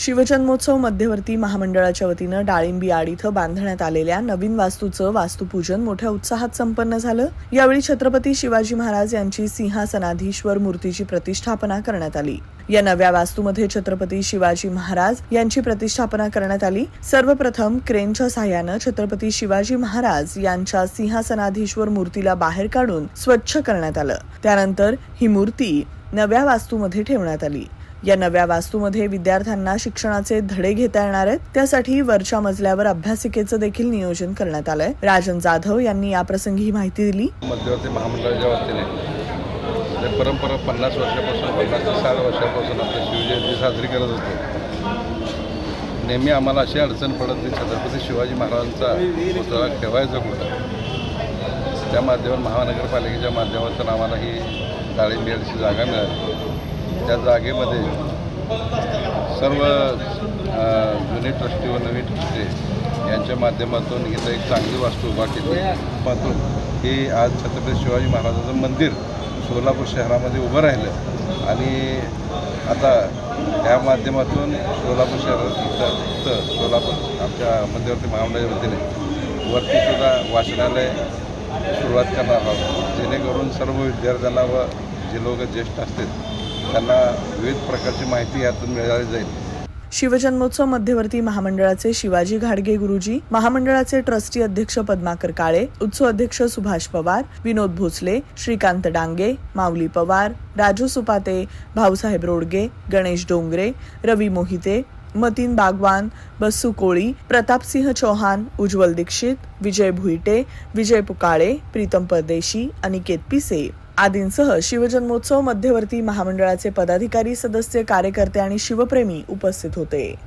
शिवजन्मोत्सव मध्यवर्ती महामंडळाच्या वतीनं डाळिंबी आड इथं बांधण्यात आलेल्या नवीन वास्तूचं वास्तुपूजन मोठ्या उत्साहात संपन्न झालं. यावेळी छत्रपती शिवाजी महाराज यांची सिंहासनाधीश्वर मूर्तीची प्रतिष्ठापना करण्यात आली. या नव्या वास्तूमध्ये छत्रपती शिवाजी महाराज यांची प्रतिष्ठापना करण्यात आली. सर्वप्रथम क्रेनच्या सहाय्यानं छत्रपती शिवाजी महाराज यांच्या सिंहासनाधीश्वर मूर्तीला बाहेर काढून स्वच्छ करण्यात आलं. त्यानंतर ही मूर्ती नव्या वास्तूमध्ये ठेवण्यात आली. या नव्या वास्तूमध्ये विद्यार्थ्यांना शिक्षणाचे धडे घेता येणार आहेत त्यासाठी वरच्या मजल्यावर अभ्यासिकेचं देखील नियोजन करण्यात आलंय. राजन जाधव यांनी याप्रसंगी ही माहिती दिली. मध्यवर्ती महामंडळाच्या वतीने परंपरा पन्नास वर्षापासून पन्नास ते साठ वर्षापासून आपली शिवजयंती साजरी करत होतो. नेहमी आम्हाला अशी अडचण पडत की छत्रपती शिवाजी महाराजांचा पुतळा ठेवायचा कुठं? त्या माध्यमातून महानगरपालिकेच्या माध्यमातून आम्हाला ही डाळिंबेडची जागा मिळाली. त्या जागेमध्ये सर्व जुने ट्रस्टी व नवीन ट्रस्टी यांच्या माध्यमातून इथं एक चांगली वास्तू उभा केली. पाहतो की आज छत्रपती शिवाजी महाराजांचं मंदिर सोलापूर शहरामध्ये उभं राहिलं आणि आता या माध्यमातून सोलापूर शहरात इथं सोलापूर आमच्या मध्यवर्ती महामंडळाच्या वतीने वरतीसुद्धा वाचनालय सुरुवात करणार आहोत. जेणेकरून सर्व विद्यार्थ्यांना व जे लोक ज्येष्ठ असतील त्यांना विविध प्रकारची माहिती यातून मिळाली जाईल. शिवजन्मोत्सव मध्यवर्ती महामंडळाचे शिवाजी घाडगे गुरुजी महामंडळाचे ट्रस्टी अध्यक्ष पद्माकर काळे उत्सव अध्यक्ष सुभाष पवार विनोद भोसले श्रीकांत डांगे माऊली पवार राजू सुपाते भाऊसाहेब रोडगे गणेश डोंगरे रवी मोहिते मतीन बागवान बस्सू कोळी प्रतापसिंह चौहान उज्ज्वल दीक्षित विजय भुईटे विजय पुकाळे प्रीतम परदेशी अनिकेत पिसे. आदींसह शिवजन्मोत्सव मध्यवर्ती महामंडळाचे पदाधिकारी सदस्य कार्यकर्ते आणि शिवप्रेमी उपस्थित होते.